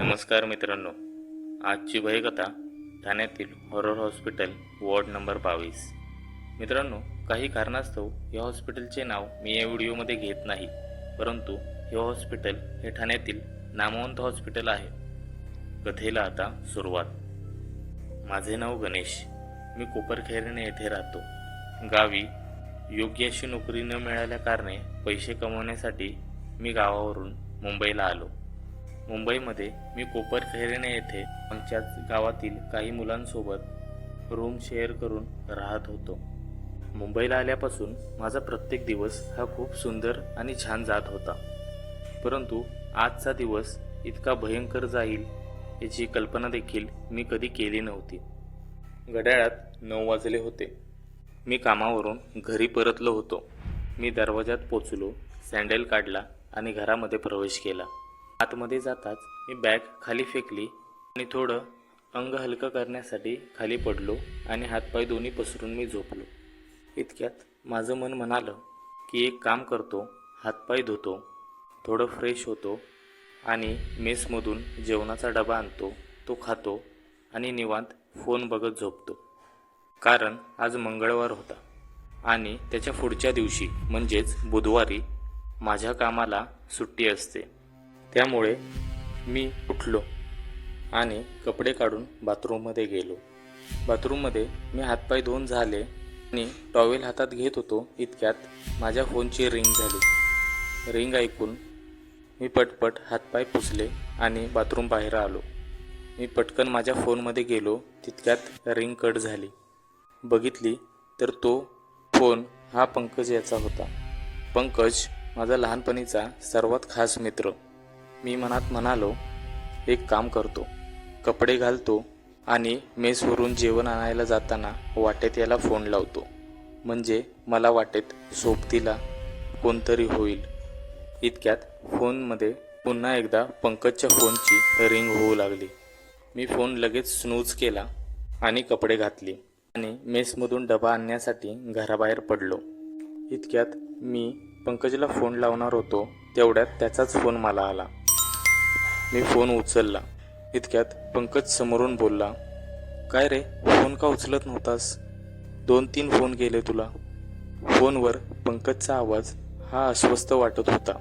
नमस्कार मित्रांनो आजची भयकथा ठाण्यातील हॉरर हॉस्पिटल वॉर्ड नंबर बावीस. मित्रांनो काही कारणास्तव या हॉस्पिटलचे नाव मी या व्हिडिओमध्ये घेत नाही परंतु हे हॉस्पिटल हे ठाण्यातील नामवंत हॉस्पिटल आहे. कथेला आता सुरुवात. माझे नाव गणेश. मी कोपरखैरणे येथे राहतो. गावी योग्य अशी नोकरी न मिळाल्या कारणे पैसे कमवण्यासाठी मी गावावरून मुंबईला आलो. मुंबईमध्ये मी कोपरखैरेने येथे आमच्याच गावातील काही मुलांसोबत रूम शेअर करून राहत होतो. मुंबईला आल्यापासून माझा प्रत्येक दिवस हा खूप सुंदर आणि छान जात होता. परंतु आजचा दिवस इतका भयंकर जाईल याची कल्पना देखील मी कधी केली नव्हती. घड्याळात नऊ वाजले होते. मी कामावरून घरी परतलो होतो. मी दरवाजात पोचलो सँडल काढला आणि घरामध्ये प्रवेश केला. आतमध्ये जाताच मी बॅग खाली फेकली आणि थोडं अंग हलकं करण्यासाठी खाली पडलो आणि हातपाय दोन्ही पसरून मी झोपलो. इतक्यात माझं मन म्हणालं की एक काम करतो हातपाय धुतो थोडं फ्रेश होतो आणि मेसमधून जेवणाचा डबा आणतो तो खातो आणि निवांत फोन बघत झोपतो. कारण आज मंगळवार होता आणि त्याच्या पुढच्या दिवशी म्हणजेच बुधवारी माझ्या कामाला सुट्टी असते. त्यामुळे मी उठलो आणि कपडे काढून बाथरूममध्ये गेलो. बाथरूममध्ये मी हातपाय धुवून झाले आणि टॉवेल हातात घेत होतो. इतक्यात माझ्या फोनची रिंग झाली. रिंग ऐकून मी पटपट हातपाय पुसले आणि बाथरूम बाहेर आलो. मी पटकन माझ्या फोनमध्ये गेलो. तितक्यात रिंग कट झाली. बघितली तर तो फोन हा पंकज याचा होता. पंकज माझा लहानपणीचा सर्वात खास मित्र. मी मनात म्हणालो एक काम करतो. कपडे घालतो आणि मेसवरून जेवण आणायला जाताना वाटेत याला फोन लावतो. म्हणजे मला वाटेत सोबतीला कोणतरी होईल. इतक्यात फोनमध्ये पुन्हा एकदा पंकजच्या फोनची रिंग होऊ लागली. मी फोन लगेच स्नूज केला आणि कपडे घातले आणि मेसमधून डबा आणण्यासाठी घराबाहेर पडलो. इतक्यात मी पंकजला फोन लावणार होतो तेवढ्यात त्याचाच फोन मला आला. मी फोन उचलला. इतक्यात पंकज समोरून बोलला काय रे फोन का उचलत नव्हतास? दोन तीन फोन केले तुला. फोनवर पंकजचा आवाज हा अस्वस्थ वाटत होता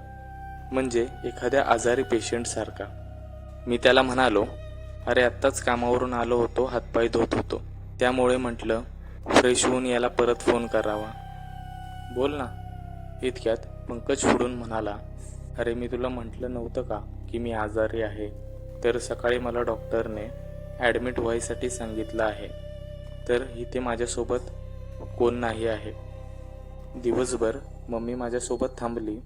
म्हणजे एखाद्या आजारी पेशंटसारखा मी त्याला म्हणालो अरे आत्ताच कामावरून आलो होतो हातपाय धुत होतो. त्यामुळे म्हटलं फ्रेश होऊन याला परत फोन करावा. बोल ना. इतक्यात पंकज फुडून म्हणाला अरे मी तुला म्हटलं नव्हतं का की मी आजारी आहे? तर सकाळी मला डॉक्टरने ॲडमिट व्हायसाठी सांगितलं आहे. तर इथे माझ्यासोबत कोण नाही आहे. दिवसभर मम्मी माझ्यासोबत थांबली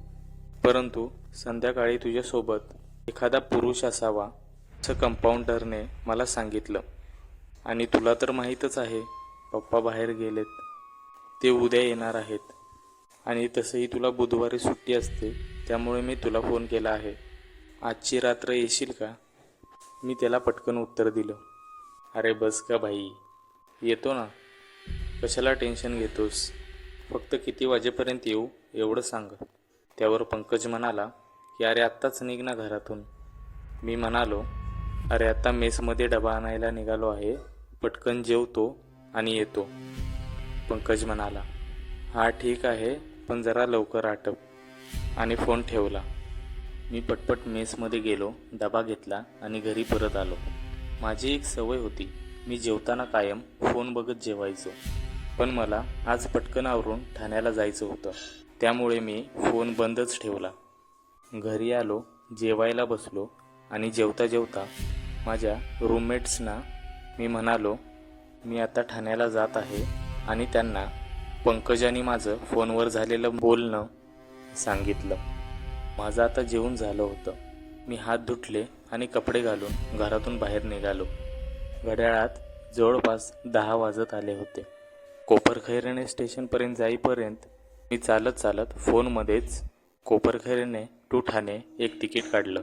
परंतु संध्याकाळी तुझ्यासोबत एखादा पुरुष असावा असं कंपाऊंडरने मला सांगितलं. आणि तुला तर माहीतच आहे पप्पा बाहेर गेलेत. ते उद्या येणार आहेत. आणि तसंही तुला बुधवारी सुट्टी असते त्यामुळे मी तुला फोन केला आहे. आजची रात्र येशील का? मी त्याला पटकन उत्तर दिलं. अरे बस का भाई? येतो ना. कशाला टेन्शन घेतोस? फक्त किती वाजेपर्यंत येऊ एवढं सांग. त्यावर पंकज म्हणाला की अरे आत्ताच निघ ना घरातून. मी म्हणालो अरे आत्ता मेसमध्ये डबा आणायला निघालो आहे पटकन जेवतो आणि येतो. पंकज म्हणाला हा ठीक आहे पण जरा लवकर आटप. आणि फोन ठेवला. मी पटपट मेसमध्ये गेलो डबा घेतला आणि घरी परत आलो. माझी एक सवय होती. मी जेवताना कायम फोन बघत जेवायचो. पण मला आज पटकन आवरून ठाण्याला जायचं होतं. त्यामुळे मी फोन बंदच ठेवला. घरी आलो जेवायला बसलो आणि जेवता जेवता माझ्या रूममेट्सना मी म्हणालो मी आता ठाण्याला जात आहे आणि त्यांना पंकजाने माझं फोनवर झालेलं बोलणं सांगितलं. माझं आता जेवण झालं होतं. मी हात धुतले आणि कपडे घालून घरातून बाहेर निघालो. घड्याळात जवळपास दहा वाजत आले होते. कोपरखैरणे स्टेशनपर्यंत जाईपर्यंत मी चालत चालत फोनमध्येच कोपरखैरणे टू ठाणे एक तिकीट काढलं.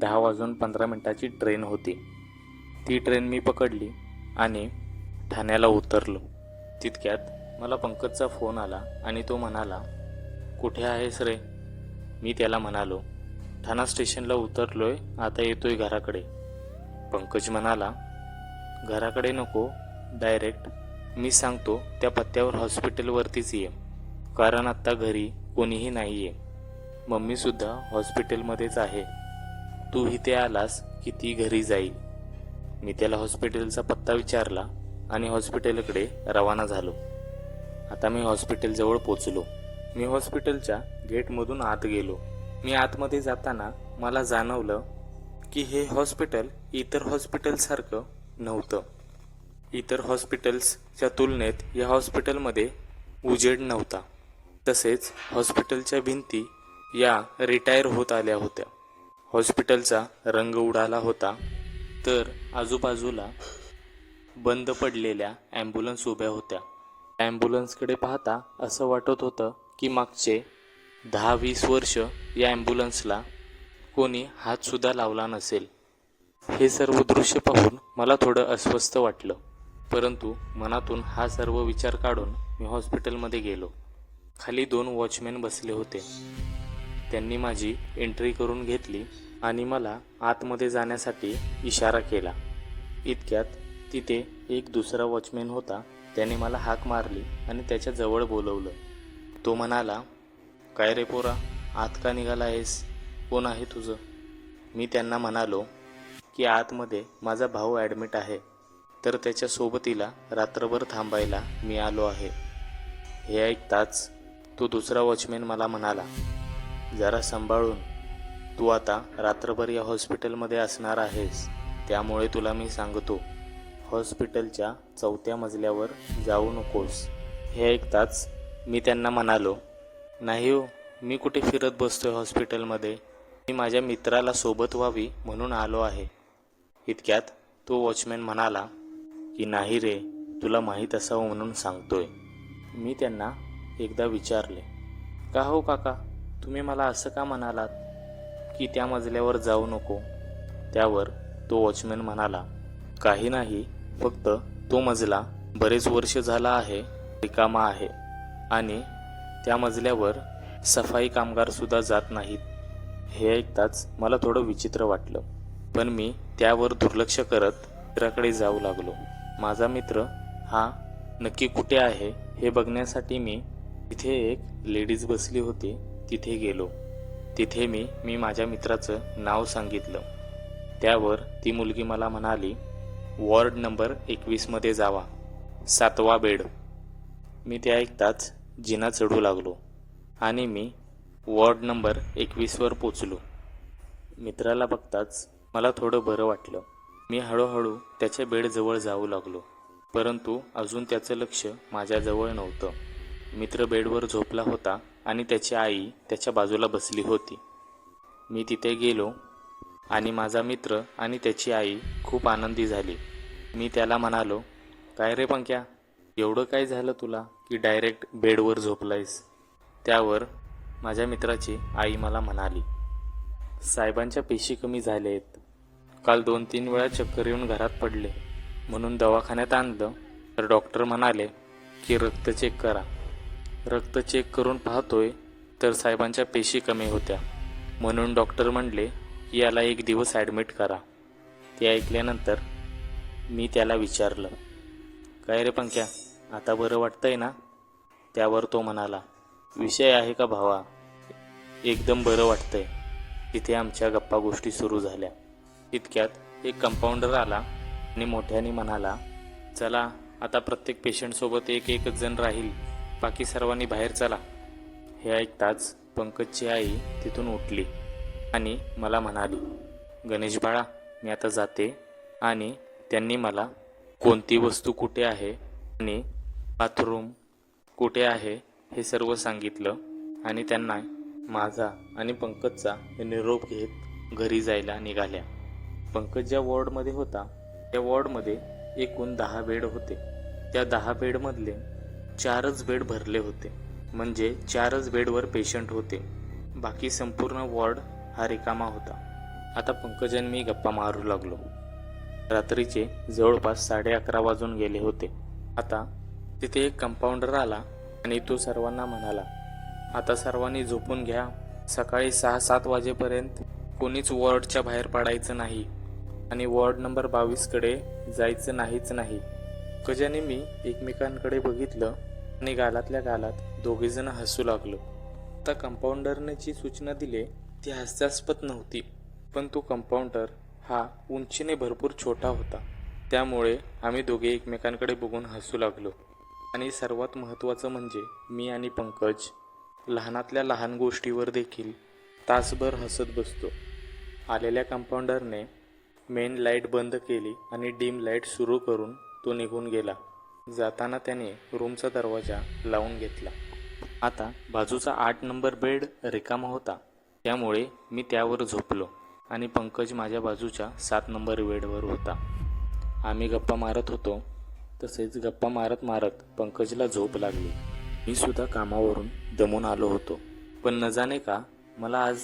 दहा वाजून पंधरा मिनटाची ट्रेन होती. ती ट्रेन मी पकडली आणि ठाण्याला उतरलो. तितक्यात मला पंकजचा फोन आला आणि तो म्हणाला कुठे आहेस रे? मी त्याला म्हणालो ठाणा स्टेशनला उतरलोय आता येतोय घराकडे. पंकज म्हणाला घराकडे नको डायरेक्ट. मी सांगतो त्या पत्त्यावर हॉस्पिटलवरतीच ये. कारण आत्ता घरी कोणीही नाही आहे मम्मीसुद्धा हॉस्पिटलमध्येच आहे. तू इथे आलास की ती घरी जाईल. मी त्याला हॉस्पिटलचा पत्ता विचारला आणि हॉस्पिटलकडे रवाना झालो. आता मी हॉस्पिटलजवळ पोचलो. मी हॉस्पिटलच्या गेटमधून आत गेलो. मी आतमध्ये जाताना मला जाणवलं की हे हॉस्पिटल इतर हॉस्पिटलसारखं नव्हतं. इतर हॉस्पिटल्सच्या तुलनेत या हॉस्पिटलमध्ये उजेड नव्हता. तसेच हॉस्पिटलच्या भिंती या रिटायर होत आल्या होत्या. हॉस्पिटलचा रंग उडाला होता. तर आजूबाजूला बंद पडलेल्या ॲम्ब्युलन्स उभ्या होत्या. ॲम्ब्युलन्सकडे पाहता असं वाटत होतं की मागचे दहा वीस वर्ष या ॲम्ब्युलन्सला कोणी हातसुद्धा लावला नसेल. हे सर्व दृश्य पाहून मला थोडं अस्वस्थ वाटलं. परंतु मनातून हा सर्व विचार काढून मी हॉस्पिटलमध्ये गेलो. खाली दोन वॉचमॅन बसले होते. त्यांनी माझी एंट्री करून घेतली आणि मला आतमध्ये जाण्यासाठी इशारा केला. इतक्यात तिथे एक दुसरा वॉचमॅन होता. त्याने मला हाक मारली आणि त्याच्याजवळ बोलवलं. तो म्हणाला काय रे पोरा आत का निघाला आहेस? कोण आहे तुझं? मी त्यांना म्हणालो की आतमध्ये माझा भाऊ ॲडमिट आहे. तर त्याच्या सोबतीला रात्रभर थांबायला मी आलो आहे. हे ऐकताच तो दुसरा वॉचमॅन मला म्हणाला जरा सांभाळून. तू आता रात्रभर या हॉस्पिटलमध्ये असणार आहेस. त्यामुळे तुला मी सांगतो. हॉस्पिटलच्या चौथ्या मजल्यावर जाऊ नकोस. हे ऐकताच मी त्यांना म्हणालो नाही हो मी कुठे फिरत बसतोय हॉस्पिटलमध्ये? मी माझ्या मित्राला सोबत व्हावी म्हणून आलो आहे. इतक्यात तो वॉचमॅन म्हणाला की नाही रे तुला माहीत असावं म्हणून सांगतोय. मी त्यांना एकदा विचारले का हो काका तुम्ही मला असं का म्हणालात की त्या मजल्यावर जाऊ नको? त्यावर तो वॉचमॅन म्हणाला काही नाही फक्त तो मजला बरेच वर्ष झाला आहे रिकामा आहे आणि त्या मजल्यावर सफाई कामगारसुद्धा जात नाहीत. हे ऐकताच मला थोडं विचित्र वाटलं. पण मी त्यावर दुर्लक्ष करत मित्राकडे जाऊ लागलो. माझा मित्र हा नक्की कुठे आहे हे बघण्यासाठी मी तिथे एक लेडीज बसली होती तिथे गेलो. तिथे मी मी माझ्या मित्राचं नाव सांगितलं. त्यावर ती मुलगी मला म्हणाली वॉर्ड नंबर एकवीसमध्ये जावा. सातवा बेड. मी ते ऐकताच जिना चढू लागलो आणि मी वॉर्ड नंबर एकवीसवर पोचलो. मित्राला बघताच मला थोडं बरं वाटलं. मी हळूहळू त्याच्या बेडजवळ जाऊ लागलो. परंतु अजून त्याचं लक्ष माझ्याजवळ नव्हतं. मित्र बेडवर झोपला होता आणि त्याची आई त्याच्या बाजूला बसली होती. मी तिथे गेलो आणि माझा मित्र आणि त्याची आई खूप आनंदी झाली. मी त्याला म्हणालो काय रे पंक्या? एवढं काय झालं तुला की डायरेक्ट बेडवर झोपलायस? त्यावर माझ्या मित्राची आई मला म्हणाली साहेबांच्या पेशी कमी झाल्या आहेत. काल दोन तीन वेळा चक्कर येऊन घरात पडले. म्हणून दवाखान्यात आणलं. तर डॉक्टर म्हणाले की रक्त चेक करा. रक्त चेक करून पाहतोय तर साहेबांच्या पेशी कमी होत्या. म्हणून डॉक्टर म्हणले की याला एक दिवस ॲडमिट करा. ते ऐकल्यानंतर मी त्याला विचारलं काय रे पंक्या आता बरं वाटतंय ना? त्यावर तो म्हणाला विषय आहे का भावा? एकदम बरं वाटतंय. तिथे आमच्या गप्पा गोष्टी सुरू झाल्या. इतक्यात एक कंपाऊंडर आला आणि मोठ्याने म्हणाला चला आता प्रत्येक पेशंटसोबत एक एकच जण राहील. बाकी सर्वांनी बाहेर चला. हे ऐकताच पंकजची आई तिथून उठली. आणि मला म्हणाली गणेश बाळा मी आता जाते आणि त्यांनी मला कोणती वस्तू कुठे आहे आणि बाथरूम कुठे आहे हे सर्व सांगितलं आणि त्यांना माझा आणि पंकजचा निरोप घेत घरी जायला निघाल्या. पंकज ज्या वॉर्डमध्ये होता. त्या वॉर्डमध्ये एकूण दहा बेड होते. त्या दहा बेडमधले चारच बेड भरले होते. म्हणजे चारच बेडवर पेशंट होते. बाकी संपूर्ण वॉर्ड हा रिकामा होता. आता पंकजन मी गप्पा मारू लागलो. रात्रीचे जवळपास साडे अकरा वाजून गेले होते. आता तिथे एक कंपाऊंडर आला आणि तो सर्वांना म्हणाला आता सर्वांनी झोपून घ्या. सकाळी सहा सात वाजेपर्यंत कोणीच वॉर्डच्या बाहेर पडायचं नाही आणि वॉर्ड नंबर बावीसकडे जायचं नाहीच नाही. कजाने मी एकमेकांकडे बघितलं आणि गालातल्या गालात दोघेजण हसू लागलो. आता कंपाऊंडरने जी सूचना दिली ती हास्यास्पद नव्हती. पण तो कंपाऊंडर हा उंचीने भरपूर छोटा होता. त्यामुळे आम्ही दोघे एकमेकांकडे बघून हसू लागलो. आणि सर्वात महत्त्वाचं म्हणजे मी आणि पंकज लहानातल्या लहान गोष्टीवर देखील तासभर हसत बसतो. आलेल्या कंपाऊंडरने मेन लाइट बंद केली आणि डीम लाइट सुरू करून तो निघून गेला. जाताना त्याने रूमचा दरवाजा लावून घेतला. आता बाजूचा आठ नंबर बेड रिकामा होता. त्यामुळे मी त्यावर झोपलो आणि पंकज माझ्या बाजूच्या सात नंबर वेडवर होता. आम्ही गप्पा मारत होतो. तसेच गप्पा मारत मारत पंकजला झोप लागली. मी सुद्धा कामावरून दमून आलो होतो. पण न जाणे का मला आज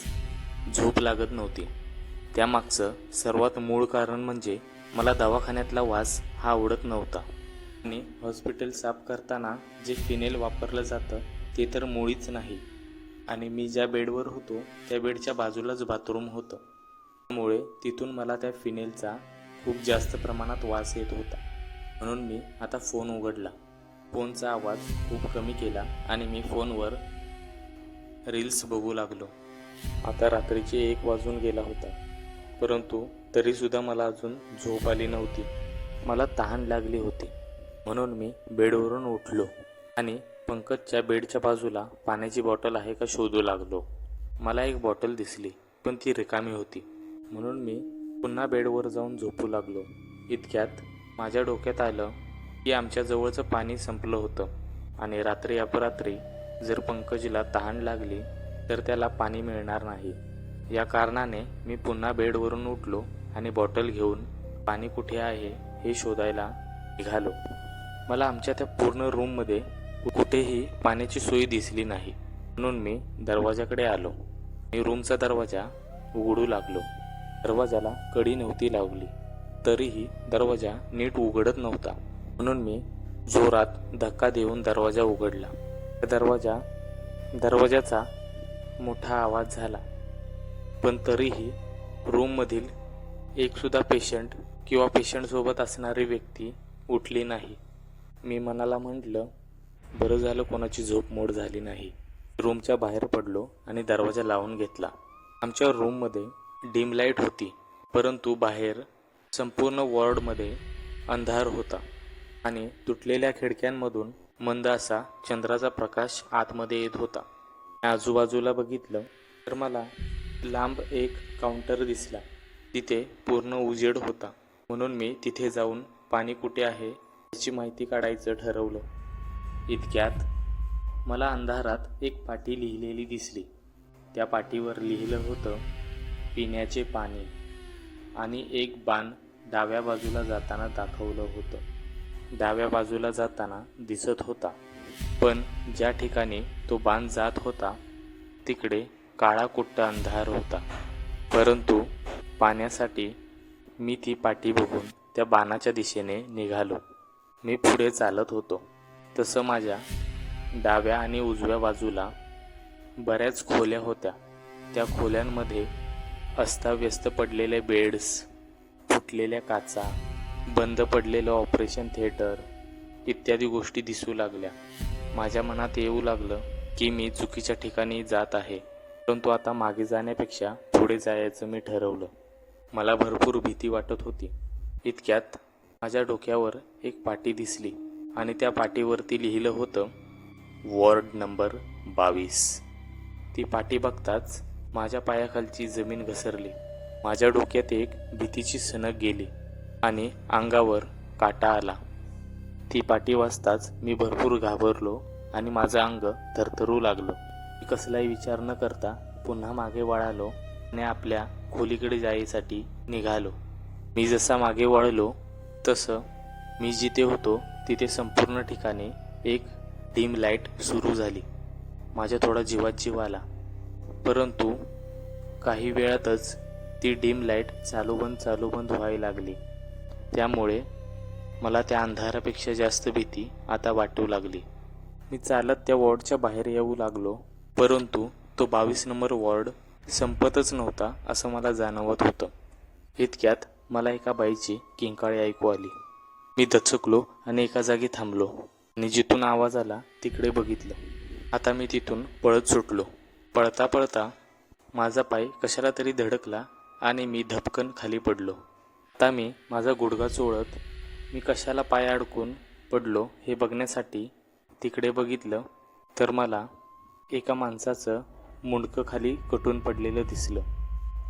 झोप लागत नव्हती. त्यामागचं सर्वात मूळ कारण म्हणजे मला दवाखान्यातला वास हा आवडत नव्हता. आणि हॉस्पिटल साफ करताना जे फिनेल वापरलं जातं ते तर मुळीच नाही. आणि मी ज्या बेडवर होतो त्या बेडच्या बाजूलाच बाथरूम होतं. त्यामुळे तिथून मला त्या फिनेलचा खूप जास्त प्रमाणात वास येत होता. म्हणून मी आता फोन उघडला. फोनचा आवाज खूप कमी केला आणि मी फोनवर रील्स बघू लागलो. आता रात्रीचे एक वाजून गेला होता. परंतु तरीसुद्धा मला अजून झोप आली नव्हती. मला तहान लागली होती. म्हणून मी बेडवरून उठलो आणि पंकजच्या बेडच्या बाजूला पाण्याची बॉटल आहे का शोधू लागलो. मला एक बॉटल दिसली पण ती रिकामी होती. म्हणून मी पुन्हा बेडवर जाऊन झोपू लागलो. इतक्यात माझ्या डोक्यात आलं की आमच्या जवळचं पाणी संपलं होतं. आणि रात्री अपरात्री जर पंकजला तहान लागली तर त्याला पाणी मिळणार नाही. या कारणाने मी पुन्हा बेडवरून उठलो आणि बॉटल घेऊन पाणी कुठे आहे हे शोधायला निघालो. मला आमच्या त्या पूर्ण रूममध्ये कुठेही पाण्याची सोय दिसली नाही. म्हणून मी दरवाजाकडे आलो. मी रूमचा दरवाजा उघडू लागलो. दरवाजाला कडी नव्हती लावली. तरीही दरवाजा नीट उघडत नव्हता. म्हणून मी जोरात धक्का देऊन दरवाजा उघडला. दरवाजा दरवाजाचा मोठा आवाज झाला. पण तरीही रूममधील एकसुद्धा पेशंट किंवा पेशंटसोबत असणारी व्यक्ती उठली नाही. मी मनाला म्हटलं बरं झालं कोणाची झोप मोड झाली नाही. रूमच्या बाहेर पडलो आणि दरवाजा लावून घेतला. आमच्या रूममध्ये डीम लाइट होती परंतु बाहेर संपूर्ण वॉर्डमध्ये अंधार होता आणि तुटलेल्या खिडक्यांमधून मंद असा चंद्राचा प्रकाश आतमध्ये येत होता. आजूबाजूला बघितलं तर मला लांब एक काउंटर दिसला. तिथे पूर्ण उजेड होता. म्हणून मी तिथे जाऊन पाणी कुठे आहे याची माहिती काढायचं ठरवलं. इतक्यात मला अंधारात एक पाटी लिहिलेली दिसली. त्या पाटीवर लिहिलं होतं पिण्याचे पाणी. आणि एक बाण डाव्या बाजूला जाताना दाखवलं होतं. डाव्या बाजूला जाताना दिसत होता. पण ज्या ठिकाणी तो बाण जात होता तिकडे काळा कुट्टा अंधार होता. परंतु पाण्यासाठी मी ती पाटी बघून त्या बाणाच्या दिशेने निघालो. मी पुढे चालत होतो. तसं माझ्या डाव्या आणि उजव्या बाजूला बऱ्याच खोल्या होत्या. त्या खोल्यांमध्ये अस्ताव्यस्त पडलेले बेड्स फुटलेल्या काचा बंद पडलेलं ऑपरेशन थिएटर इत्यादी गोष्टी दिसू लागल्या. माझ्या मनात येऊ लागलं की मी चुकीच्या ठिकाणी जात आहे परंतु आता मागे जाण्यापेक्षा पुढे जायचं मी ठरवलं. मला भरपूर भीती वाटत होती. इतक्यात माझ्या डोक्यावर एक पाटी दिसली. आणि त्या पाटीवरती लिहिलं होतं वॉर्ड नंबर बावीस. ती पाटी बघताच माझ्या पायाखालची जमीन घसरली. माझ्या डोक्यात एक भीतीची सणक गेली आणि अंगावर काटा आला. ती पाटी वाचताच मी भरपूर घाबरलो आणि माझं अंग थरथरू लागलो. मी कसलाही विचार न करता पुन्हा मागे वळालो आणि आपल्या खोलीकडे जायसाठी निघालो. मी जसा मागे वळलो तसं मी जिथे होतो तिथे संपूर्ण ठिकाणी एक डीम लाइट सुरू झाली. माझ्या थोडा जीवात जीव आला. परंतु काही वेळातच ती डीम लाइट चालू बंद चालू बंद व्हायला लागली. त्यामुळे मला त्या अंधारापेक्षा जास्त भीती आता वाटू लागली. मी चालत त्या वॉर्डच्या बाहेर येऊ लागलो परंतु तो बावीस नंबर वॉर्ड संपतच नव्हता असं मला जाणवत होतं. इतक्यात मला एका बाईची किंकाळी ऐकू आली. मी दचकलो आणि एका जागी थांबलो. आणि जिथून आवाज आला तिकडे बघितलं. आता मी तिथून पळत सुटलो. पळता पळता माझा पाय कशाला तरी धडकला आणि मी धपकन खाली पडलो. आता मी माझा गुडघा चोळत मी कशाला पाय अडकून पडलो हे बघण्यासाठी तिकडे बघितलं तर मला एका माणसाचं मुंडकं खाली कटून पडलेलं दिसलं.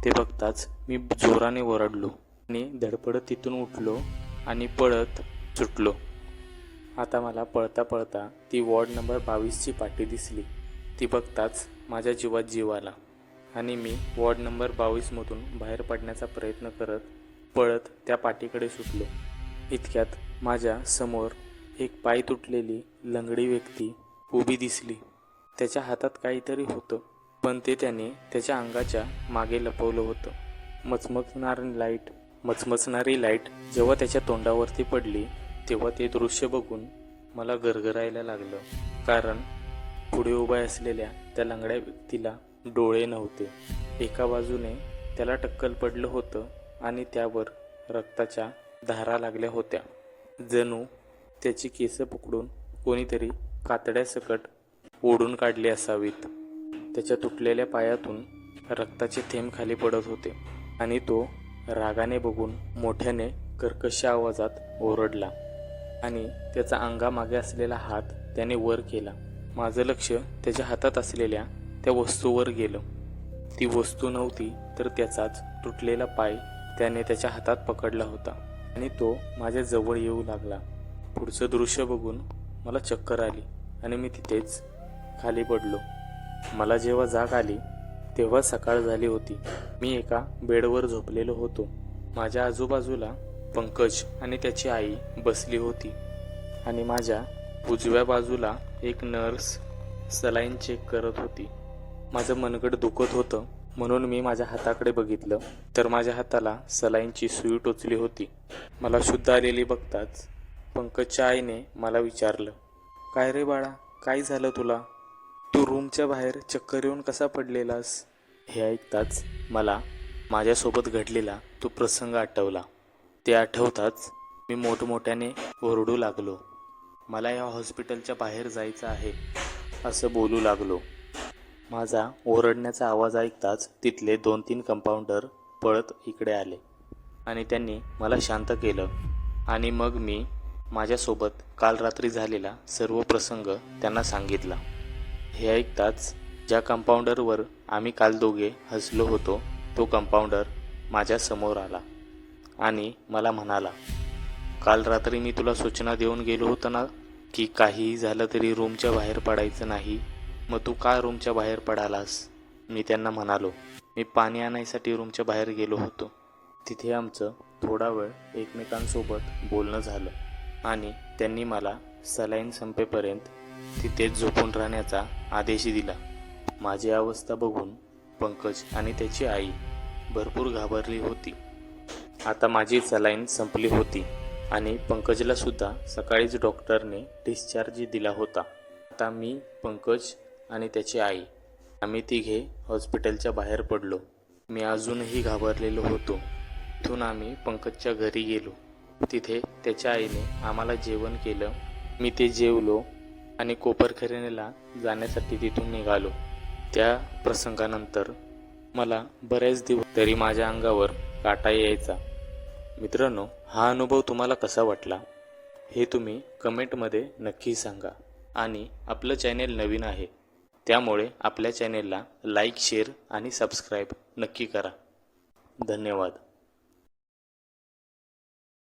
ते बघताच मी जोराने ओरडलो आणि धडपडत तिथून उठलो आणि पळत सुटलो. आता मला पळता पळता ती वॉर्ड नंबर बावीसची पाटी दिसली. ती बघताच माझ्या जीवात जीव आला आणि मी वॉर्ड नंबर बावीसमधून बाहेर पडण्याचा प्रयत्न करत पळत त्या पाटीकडे सुटलो. इतक्यात माझ्यासमोर एक पाय तुटलेली लंगडी व्यक्ती उभी दिसली. त्याच्या हातात काहीतरी होतं पण ते त्याने त्याच्या अंगाच्या मागे लपवलं होतं. मचमचणारी लाइट मचमचणारी लाइट जेव्हा त्याच्या तोंडावरती पडली तेव्हा ते दृश्य बघून मला गरगरायला लागलं. कारण पुढे उभ्या असलेल्या त्या लंगड्या व्यक्तीला डोळे नव्हते. एका बाजूने त्याला टक्कल पडलं होतं आणि त्यावर रक्ताच्या धारा लागल्या होत्या. जणू त्याची केस पकडून कोणीतरी कातड्यासकट ओढून काढली असावीत. त्याच्या तुटलेल्या पायातून रक्ताचे थेंब खाली पडत होते आणि तो रागाने बघून मोठ्याने कर्कश आवाजात ओरडला आणि त्याचा अंगामागे असलेला हात त्याने वर केला. माझं लक्ष त्याच्या हातात असलेल्या त्या वस्तूवर गेलं. ती वस्तू नव्हती तर त्याचाच तुटलेला पाय त्याने त्याच्या हातात पकडला होता आणि तो माझ्या जवळ येऊ लागला. पुढचं दृश्य बघून मला चक्कर आली आणि मी तिथेच खाली पडलो. मला जेव्हा जाग आली तेव्हा सकाळ झाली होती. मी एका बेडवर झोपलेलो होतो. माझ्या आजूबाजूला पंकज आणि त्याची आई बसली होती आणि माझ्या उजव्या बाजूला एक नर्स सलाईन चेक करत होती. माझं मनगड दुखत होतं म्हणून मी माझ्या हाताकडे बघितलं तर माझ्या हाताला सलाईनची सुई टोचली होती. मला शुद्ध आलेली बघताच पंकजच्या आईने मला विचारलं काय रे बाळा काय झालं तुला? तू रूमच्या बाहेर चक्कर येऊन कसा पडलेलास? हे ऐकताच मला माझ्यासोबत घडलेला तो प्रसंग आठवला. ते आठवताच मी मोठमोठ्याने ओरडू लागलो. मला या हॉस्पिटलच्या बाहेर जायचं आहे असं बोलू लागलो. माझा ओरडण्याचा आवाज ऐकताच तिथले दोन तीन कंपाऊंडर पळत इकडे आले आणि त्यांनी मला शांत केलं आणि मग मी माझ्यासोबत काल रात्री झालेला सर्व प्रसंग त्यांना सांगितला. हे ऐकताच ज्या कंपाऊंडरवर आम्ही काल दोघे हसलो होतो तो कंपाऊंडर माझ्यासमोर आला आणि मला म्हणाला काल रात्री मी तुला सूचना देऊन गेलो होतो ना की काहीही झालं तरी रूमच्या बाहेर पडायचं नाही. मग तू का रूमच्या बाहेर पडालास? मी त्यांना म्हणालो मी पाणी आणायसाठी रूमच्या बाहेर गेलो होतो. तिथे आमचं थोडा वेळ एकमेकांसोबत बोलणं झालं आणि त्यांनी मला सलाईन संपेपर्यंत तिथेच झोपून राहण्याचा आदेश दिला. माझी अवस्था बघून पंकज आणि त्याची आई भरपूर घाबरली होती. आता माझी सलाईन संपली होती आणि पंकजला सुद्धा सकाळीच डॉक्टरने डिस्चार्ज दिला होता. आता मी पंकज आणि त्याची आई आम्ही तिघे हॉस्पिटलच्या बाहेर पडलो. मी अजूनही घाबरलेलो होतो. तिथून आम्ही पंकजच्या घरी गेलो. तिथे त्याच्या आईने आम्हाला जेवण केलं. मी ते जेवलो आणि कोपरखरेनेला जाण्यासाठी तिथून निघालो. त्या प्रसंगानंतर मला बऱ्याच दिवस तरी माझ्या अंगावर काटा यायचा. मित्रांनो हा अनुभव तुम्हाला कसा वाटला? हे तुम्ही कमेंटमध्ये नक्की सांगा. आणि आपलं चॅनेल नवीन आहे त्यामुळे आपल्या चॅनेलला लाईक शेअर आणि सबस्क्राईब नक्की करा. धन्यवाद.